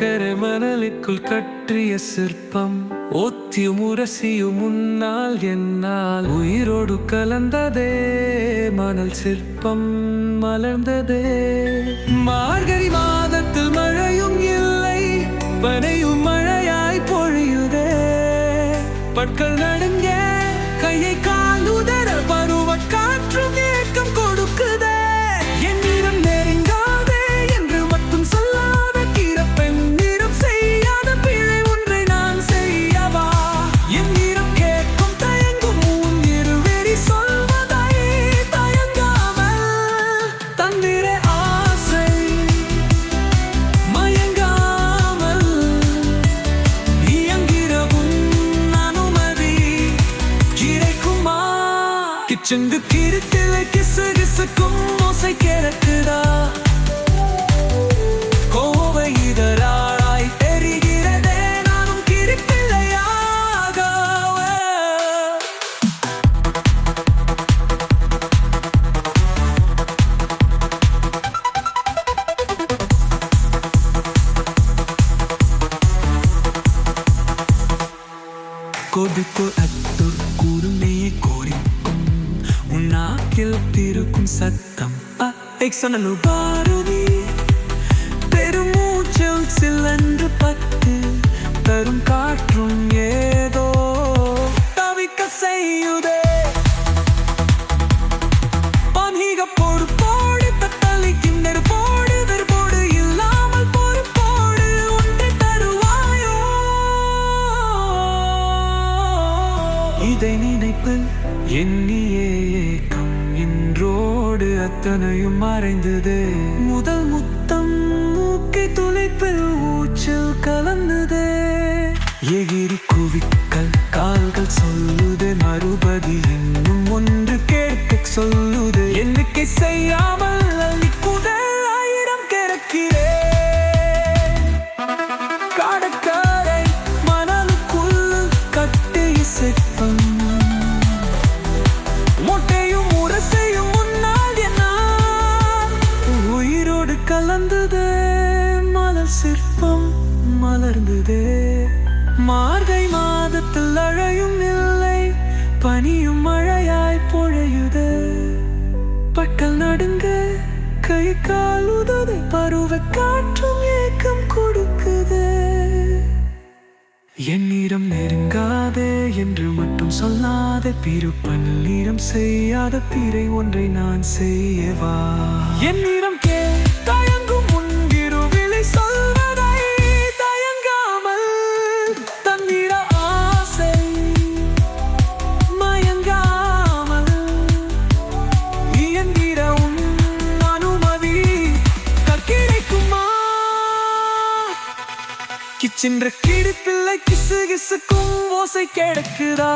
கடற்கரை மணலுக்குள் கற்றிய சிற்பம். ஒத்தியும் உரசியும் முன்னால் என்னால். உயிரோடு கலந்ததே மணல் சிற்பம். மலர்ந்ததே. மார்கழி மாதத்தில் மழையும் இல்லை. பனையும் மழையாய் பொழியுதே. பற்கள் நடுங்க கையை கா கிச்சங்கு கிருத்தில கிசு கிசுக்கும் ஓசை கிடக்குதா கோவை இதழாய் தெரிகிறதே நானும் கிரிப்பிள்ளையாக கொடுக்கு அத்து கூறுமே நாக்கில் திருக்கும் சத்தம். எக்ஸனு பாரதி. பெருமூச்சல் சில்லன்று பத்து தரும் காற்றும் ஏதோ தவிக்க செய்யுதே. பொறுப்போடு தத்தளிக்கும் நெருப்போடு வெறுப்போடு இல்லாமல் பொறுப்போடு தருவாயோ? இதை நினைப்பில் எண்ணியே ஏக்கம் அத்தனையும் மறைந்தது. முதல் முத்தம் மூக்கை துளைப்பில் ஊச்சல் கலந்தது. எகிரி குவிக்கல் கால்கள் சொல்லுது மறுபதி இன்னும் ஒன்று கேட்க சொல்லுது. எண்ணிக்கை செய்யாமல் மார்கை மாதத்தில் அழையும் இல்லை பனியும் மழையாய் பொழையுது. பட்டல் நடுங்க கை கால் உதவி பருவ காற்றும் ஏக்கம் கொடுக்குது. என்னிடம் நெருங்காதே என்று மட்டும் சொல்லாத பிறப்பன் நீரம் செய்யாத பிறை ஒன்றை நான் செய்யவா? என்னிடம் கிச்சென்ற கிடிப்பிள்ளை கிசு கிசுக்கும் ஓசை கிடக்குதா